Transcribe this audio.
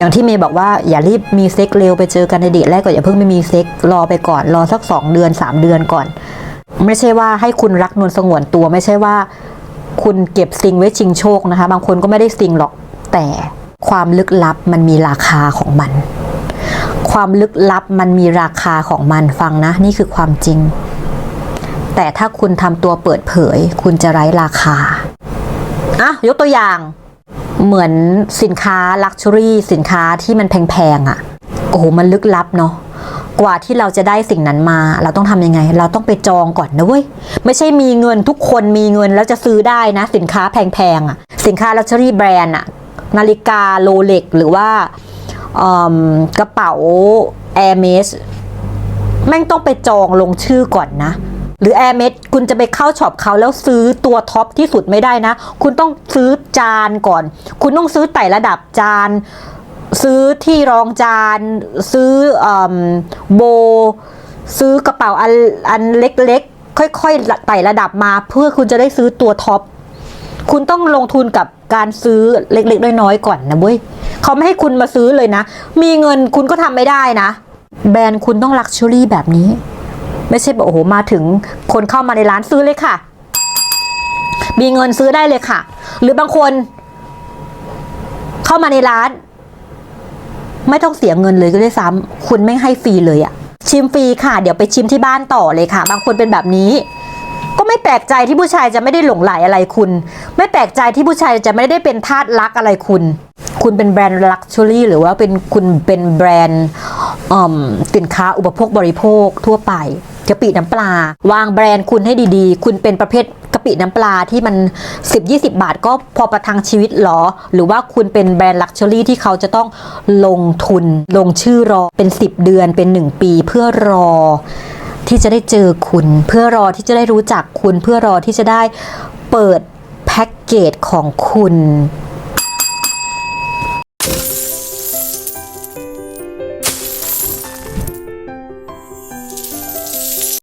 อย่างที่เมย์บอกว่าอย่ารีบมีเซ็กเร็วไปเจอกันในเดทแรกก่อนอย่าเพิ่งไม่มีเซ็กรอไปก่อนรอสักสองเดือนสามเดือนก่อน ไม่ใช่ว่าให้คุณรักนวลสงวนตัว ไม่ใช่ว่า คุณเก็บซิงไว้ชิงโชคนะคะ บางคนก็ไม่ได้ซิงหรอกแต่ความลึกลับมันมีราคาของมัน ความลึกลับมันมีราคาของมันฟังนะ นี่คือความจริง แต่ถ้าคุณทำตัวเปิดเผย คุณจะไร้ราคาอะยกตัวอย่าง เหมือนสินค้าลักชัวรี่สินค้าที่มันแพงๆอะ่ะ โอ้โหมันลึกลับเนาะกว่าที่เราจะได้สิ่งนั้นมา เราต้องทำยังไง เราต้องไปจองก่อนนะเว้ย ไม่ใช่มีเงินทุกคนมีเงินแล้วจะซื้อได้นะ สินค้าแพงๆอะ่ะ สินค้าลักชัวรี่แบรนด์อะ นาฬิกาโรเล็กหรือว่ากระเป๋าแอร์เมสแม่งต้องไปจองลงชื่อก่อนนะ หรือ Air m e d คุณจะไปเข้าช็อปเขาแล้วซื้อตัวท็อปที่สุดไม่ได้นะ คุณต้องซื้อจานก่อน คุณต้องซื้อไต่ระดับจาน ซื้อที่รองจาน ซื้ออมโบ ซื้อกระเป๋าอันอันเล็กๆ ค่อยๆไต่ระดับมา เพื่อคุณจะได้ซื้อตัวท็อปคุณต้องลงทุนกับการซื้อเล็กๆ น้อยๆก่อนนะเว้ยเขาไม่ให้คุณมาซื้อเลยนะ มีเงินคุณก็ทำไม่ได้นะ แบรนด์คุณต้องลักชัวรี่แบบนี้ ไม่ใช่แบบโอ้โหมาถึงคนเข้ามาในร้านซื้อเลยค่ะ มีเงินซื้อได้เลยค่ะ หรือบางคน เข้ามาในร้าน ไม่ต้องเสียเงินเลยก็ได้ซ้ำคุณไม่ให้ฟรีเลยอะชิมฟรีค่ะ เดี๋ยวไปชิมที่บ้านต่อเลยค่ะ บางคนเป็นแบบนี้ ก็ไม่แปลกใจที่ผู้ชายจะไม่ได้หลงไหลอะไรคุณ ไม่แปลกใจที่ผู้ชายจะไม่ได้เป็นทาสรักอะไรคุณ คุณเป็นแบรนด์ลักชัวรี่หรือว่าเป็นคุณเป็นแบรนด์อืมสินค้าอุปโภคบริโภคทั่วไป กะปิน้ำปลา วางแบรนด์คุณให้ดีๆ คุณเป็นประเภทกะปิน้ำปลาที่มัน 10-20 บาทก็พอประทังชีวิตหรอ หรือว่าคุณเป็นแบรนด์ลักชัวรี่ที่เขาจะต้องลงทุน ลงชื่อรอเป็น 10 เดือนเป็น 1 ปีเพื่อรอที่จะได้เจอคุณ เพื่อรอที่จะได้รู้จักคุณ เพื่อรอที่จะได้เปิดแพ็กเกจของคุณ